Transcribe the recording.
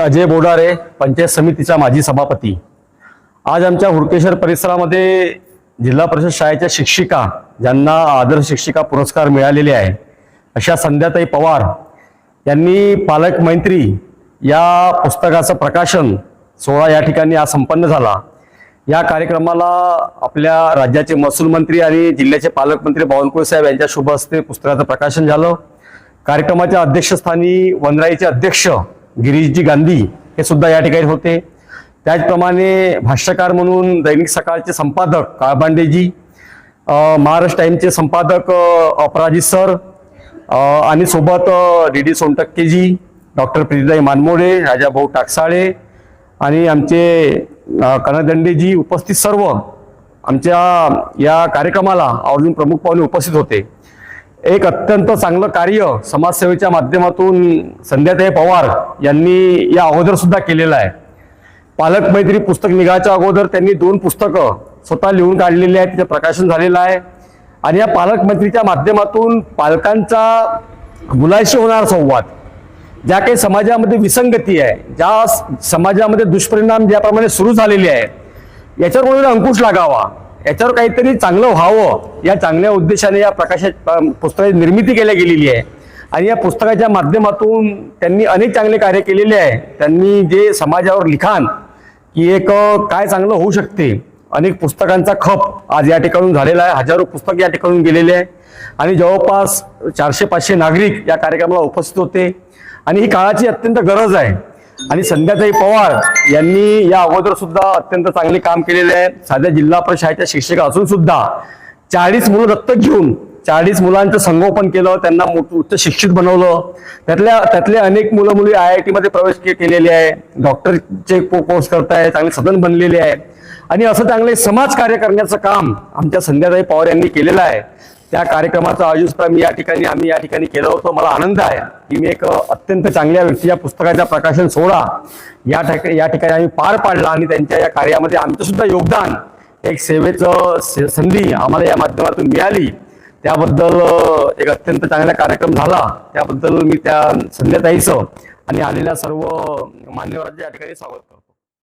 अजय बोडारे पंचायत समितीचा माजी सभापती. आज आमच्या हुडकेश्वर परिसरामध्ये जिल्हा परिषद शाळेच्या शिक्षिका ज्यांना आदर्श शिक्षिका पुरस्कार मिळालेले आहे अशा संध्याताई पवार यांनी पालक मैत्री या पुस्तकाचं प्रकाशन सोहळा या ठिकाणी आज संपन्न झाला. या कार्यक्रमाला आपल्या राज्याचे महसूल मंत्री आणि जिल्ह्याचे पालकमंत्री बावनकुळे साहेब यांच्या शुभ हस्ते पुस्तकाचं प्रकाशन झालं. कार्यक्रमाच्या अध्यक्षस्थानी वनराईचे अध्यक्ष गिरीशजी गांधी हे सुद्धा या ठिकाणी होते. त्याचप्रमाणे भाष्यकार म्हणून दैनिक सकाळचे संपादक काळबांडेजी महाराष्ट्र टाईमचे संपादक अपराजित सर आणि सोबत डी डी सोनटक्केजी डॉक्टर प्रीतिदाई मानमोडे राजाभाऊ टाकसाळे आणि आमचे कनदंडेजी उपस्थित सर्व आमच्या या कार्यक्रमाला आवर्जून प्रमुख पाहुणे उपस्थित होते. एक अत्यंत चांगलं कार्य समाजसेवेच्या माध्यमातून संध्याताई पवार यांनी या अगोदर सुद्धा केलेलं आहे. पालक मैत्री पुस्तक निघायच्या अगोदर त्यांनी दोन पुस्तकं स्वतः लिहून काढलेली आहेत तिचं प्रकाशन झालेलं आहे. आणि या पालक मैत्रीच्या माध्यमातून पालकांचा मुलाशी होणारा संवाद ज्या काही समाजामध्ये विसंगती आहे ज्या समाजामध्ये दुष्परिणाम ज्याप्रमाणे सुरू झालेले आहे याच्यावर कोणीतरी अंकुश लागावा? याच्यावर काहीतरी चांगलं व्हावं. या चांगल्या उद्देशाने या प्रकाशा पुस्तकाची निर्मिती केल्या गेलेली आहे. आणि या पुस्तकाच्या माध्यमातून त्यांनी अनेक चांगले कार्य केलेले आहे. त्यांनी जे समाजावर लिखाण की एक काय चांगलं होऊ शकते अनेक पुस्तकांचा खप आज या ठिकाणून झालेला आहे. हजारो पुस्तक या ठिकाणून गेलेले आहे. आणि जवळपास चारशे पाचशे नागरिक या कार्यक्रमाला उपस्थित होते. आणि ही काळाची अत्यंत गरज आहे. आणि संध्याताई पवार यांनी या अगोदर सुद्धा अत्यंत चांगले काम केलेले आहे. साध्या जिल्हा परिषदेच्या शिक्षिका असून सुद्धा चाळीस मुलं दत्तक घेऊन चाळीस मुलांचं संगोपन केलं त्यांना मोठं उच्च शिक्षित बनवलं. त्यातल्या त्यातले अनेक मुलं मुली आय आय टीमध्ये प्रवेश के- केलेले आहे. डॉक्टरचे कोर्स करताय चांगले सदन बनलेले आहे आणि असं चांगले समाज कार्य करण्याचं काम आमच्या संध्याताई पवार यांनी केलेलं आहे. त्या कार्यक्रमाचं आयोजन मी या ठिकाणी आम्ही या ठिकाणी केलं होतं. मला आनंद आहे की मी एक अत्यंत चांगल्या व्यक्तीच्या पुस्तकाचा प्रकाशन सोहळा या ठिकाणी या ठिकाणी आम्ही पार पाडला आणि त्यांच्या या कार्यामध्ये आमचं सुद्धा योगदान एक सेवेचं संधी आम्हाला या माध्यमातून मिळाली. त्याबद्दल एक अत्यंत चांगला कार्यक्रम झाला. त्याबद्दल मी त्या संध्याताईचं आणि आलेल्या सर्व मान्यवरांच्या या ठिकाणी स्वागत करतो.